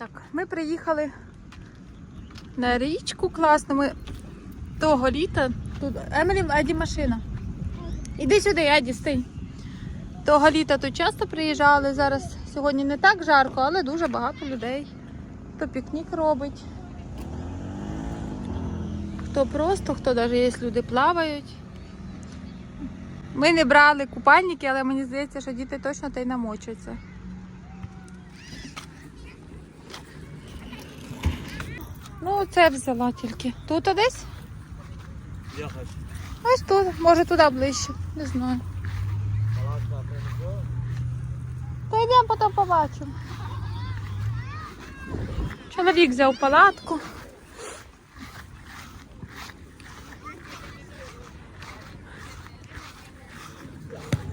Так, ми приїхали на річку класно. Ми того літа. Тут Емілі Еді машина. Іди сюди, Еді, стій. Того літа тут часто приїжджали. Зараз сьогодні не так жарко, але дуже багато людей. Хто пікнік робить. Хто просто, хто навіть є люди плавають. Ми не брали купальники, але мені здається, що діти точно та й намочаться. Ну, це взяла тільки. Тут десь? Я хочу. Ось тут, може туди ближче, не знаю. Та йдемо потім побачимо. Чоловік взяв палатку.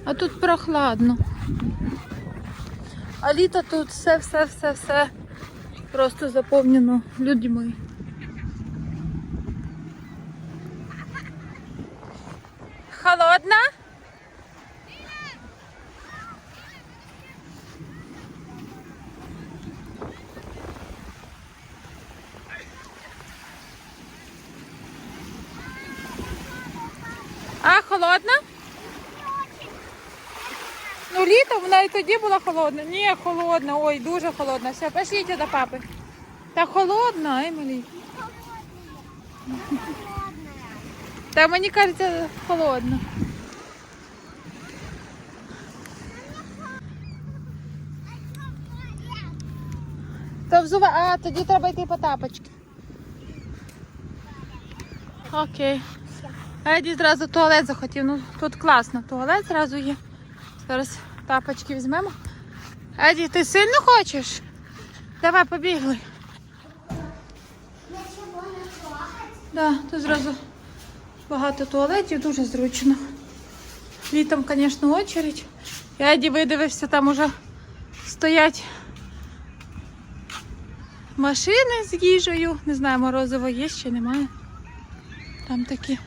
А тут прохладно. А літо тут все, все, все, все просто заповнено людьми. Холодно? А, холодно? Літом вона і тоді була холодна. Ні, холодна, ой, дуже холодна. Все, пошліть до папи. Та холодна, Емілі. Та мені кажеться, холодно. Та взува... А, тоді треба йти по тапочки. Окей. Еді зразу туалет захотів. Ну тут класно, туалет зразу є. Зараз тапочки візьмемо. Еді, ти сильно хочеш? Давай побігли. Да, тут зразу багато туалетів, дуже зручно. Літом, звісно, очередь. Еді видивився, там уже стоять машини з їжею. Не знаю, морозиво є чи немає. Там такі.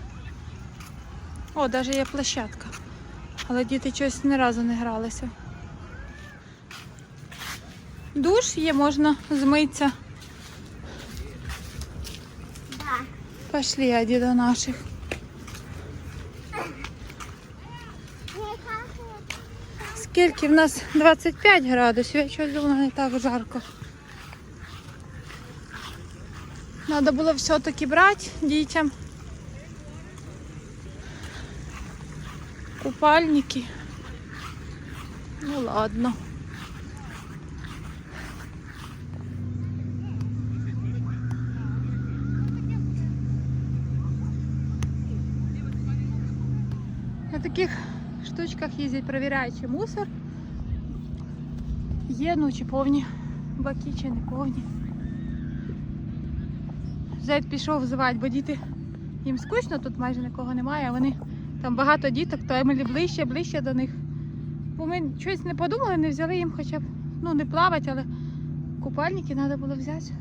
О, навіть є площадка. Але діти щось ні разу не гралися. Душ є, можна змитися. Да. Пошли, Аді, до наших. Скільки в нас 25 градусів, я щось думала, не так жарко. Треба було все-таки брати дітям. Купальники. Ну ладно. На таких штучках їздять, перевіряючи мусор. Є, ну повні баки, чи не повні. Зайд пішов взивати, бо діти їм скучно, тут майже нікого немає, а вони там багато діток, то Емелі ближче, ближче до них. Бо ми щось не подумали, не взяли їм хоча б, ну не плавати, але купальники треба було взяти.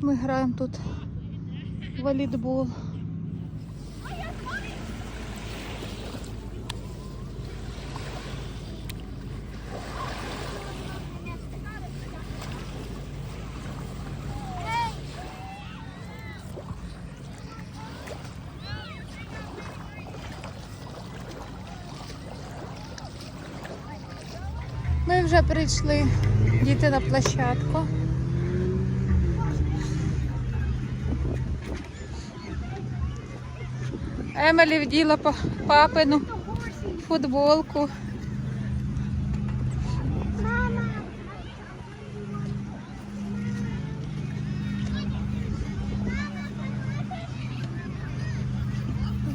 Ми граємо тут в волейбол. Вже прийшли діти на площадку. Емелі вділа папину футболку.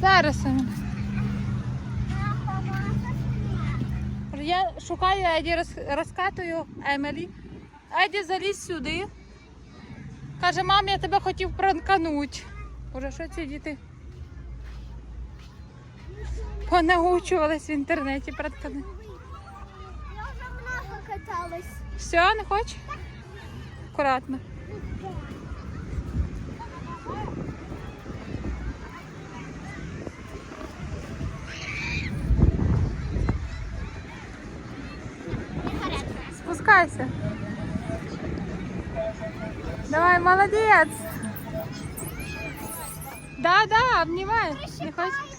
Зараз Емелі. Я шукаю Еді, розкатую Емелі. Еді заліз сюди. Каже, мам, я тебе хотів пранкануть. Боже, що ці діти? Понаучувались в інтернеті пранкани. Я вже много каталась. Все, не хочеш? Акуратно. Не спускайся. Давай, молодец. Да, да, обнимай. Не хочеш?